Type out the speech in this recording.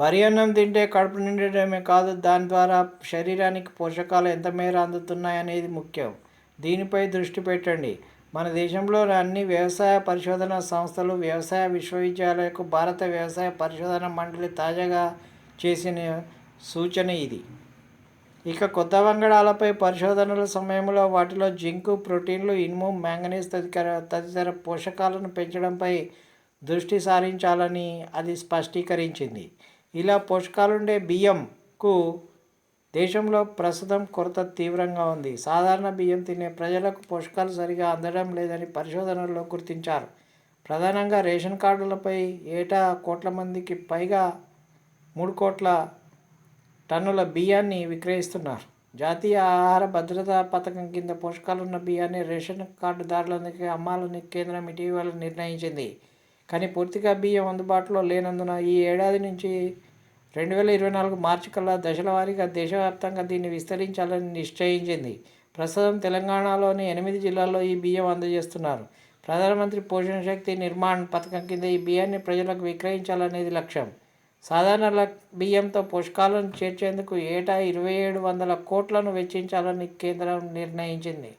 వరి అన్నం తింటే కడుపు నిండటమే కాదు దాని ద్వారా శరీరానికి పోషకాలు ఎంత మేర అందుతున్నాయనేది ముఖ్యం. దీనిపై దృష్టి పెట్టండి. మన దేశంలోని అన్ని వ్యవసాయ పరిశోధన సంస్థలు వ్యవసాయ విశ్వవిద్యాలయాలకు భారత వ్యవసాయ పరిశోధన మండలి తాజాగా చేసిన సూచన ఇది. ఇక కొత్త వంగడాలపై పరిశోధనల సమయంలో వాటిలో జింకు ప్రోటీన్లు ఇనుము మ్యాంగనీస్ తదితర తదితర పోషకాలను పెంచడంపై దృష్టి సారించాలని అది స్పష్టీకరించింది. ఇలా పోషకాలుండే బియ్యంకు దేశంలో ప్రస్తుతం కొరత తీవ్రంగా ఉంది. సాధారణ బియ్యం తినే ప్రజలకు పోషకాలు సరిగా అందడం లేదని పరిశోధనల్లో గుర్తించారు. ప్రధానంగా రేషన్ కార్డులపై ఏటా కోట్ల మందికి పైగా మూడు కోట్ల టన్నుల బియ్యాన్ని విక్రయిస్తున్నారు. జాతీయ ఆహార భద్రతా పథకం కింద పోషకాలున్న బియ్యాన్ని రేషన్ కార్డుదారులందరికీ అమ్మాలని కేంద్రం ఇటీవల నిర్ణయించింది. కానీ పూర్తిగా బియ్యం అందుబాటులో లేనందున ఈ ఏడాది నుంచి రెండు వేల ఇరవై నాలుగు మార్చి కల్లా దశల వారీగా దేశవ్యాప్తంగా దీన్ని విస్తరించాలని నిశ్చయించింది. ప్రస్తుతం తెలంగాణలోని ఎనిమిది జిల్లాల్లో ఈ బియ్యం అందజేస్తున్నారు. ప్రధానమంత్రి పోషణ శక్తి నిర్మాణ్ పథకం కింద ఈ బియ్యాన్ని ప్రజలకు విక్రయించాలనేది లక్ష్యం. సాధారణ బియ్యంతో పోషకాలను చేర్చేందుకు ఏటా ఇరవై ఏడు వందల కోట్లను వెచ్చించాలని కేంద్రం నిర్ణయించింది.